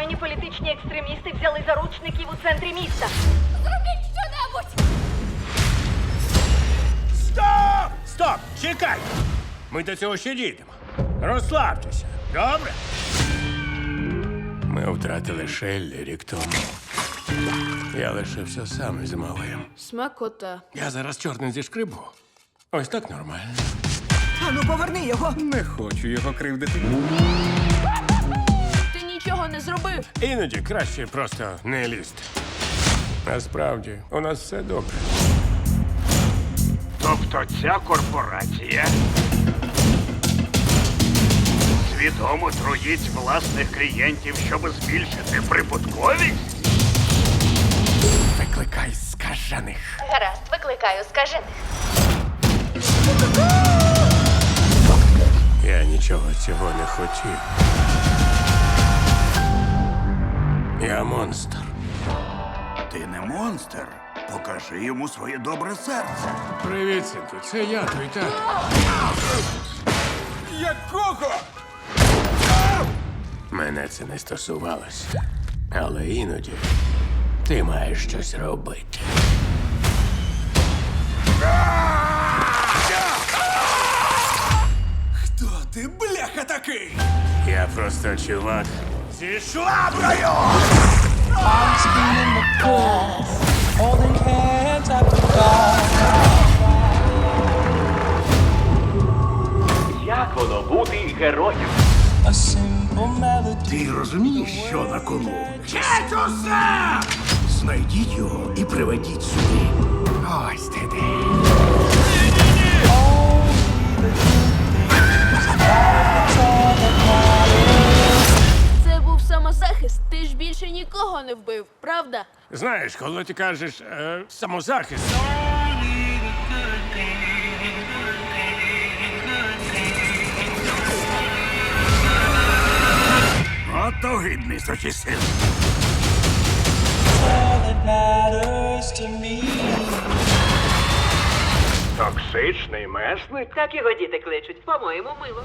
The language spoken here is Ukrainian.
Озброєні політичні екстремісти взяли заручників у центрі міста. Зробіть щонебудь! Стоп! Стоп! Чекай! Ми до цього ще дійдемо. Розслабтеся, добре? Ми втратили Шеллі рік тому. Я лишився сам із малим. Смакота. Я зараз чорний зі шкрибу. Ось так нормально. Ану, поверни його. Не хочу його кривдити. Не зробив. Іноді краще просто не лізти. Насправді, у нас все добре. Тобто ця корпорація свідомо труїть власних клієнтів, щоб збільшити прибутковість? Викликай скажених. Гаразд, викликаю, скажи. Я нічого цього не хотів. Я монстр. Ти не монстр. Покажи йому своє добре серце. Привіт, синку. Це я, твій тато. Якого? Мене це не стосувалося. Але іноді ти маєш щось робити. Хто ти, бляха, такий? Я просто чувак зі шваброю! holding hands. Як воно бути героєм? A simple melody. Ти розумієш, що на кону? Геть усе! Знайдіть його і приведіть сюди. Ось ти ж більше нікого не вбив, правда? Знаєш, коли ти кажеш е, самозахист. От огидний сочисив. Токсичний месник? Так його діти кличуть. По-моєму, мило.